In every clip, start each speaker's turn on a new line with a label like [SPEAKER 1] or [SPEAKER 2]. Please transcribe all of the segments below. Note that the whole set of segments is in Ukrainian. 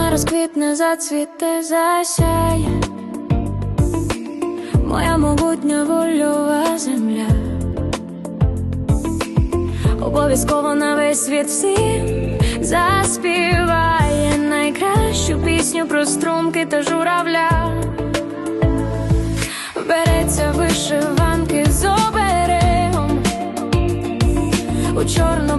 [SPEAKER 1] розквітне, зацвіте, засяє, моя могутня вольова земля, обов'язково на весь світ всім заспіває найкращу пісню про струмки та журавля. Береться вишиванки з оберегом. У чорнобривці,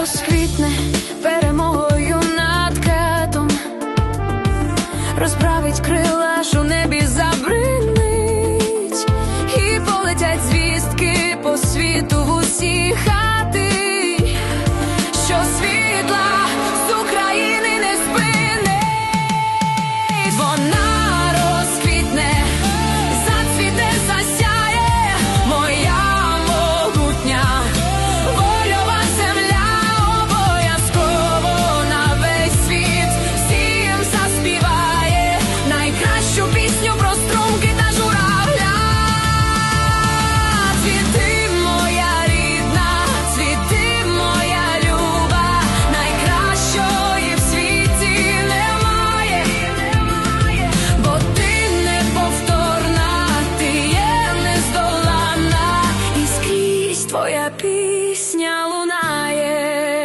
[SPEAKER 1] розквітне перемогою над катом, розправить крила, що небі забринить, і полетять звістки по світу в усі пісня лунає.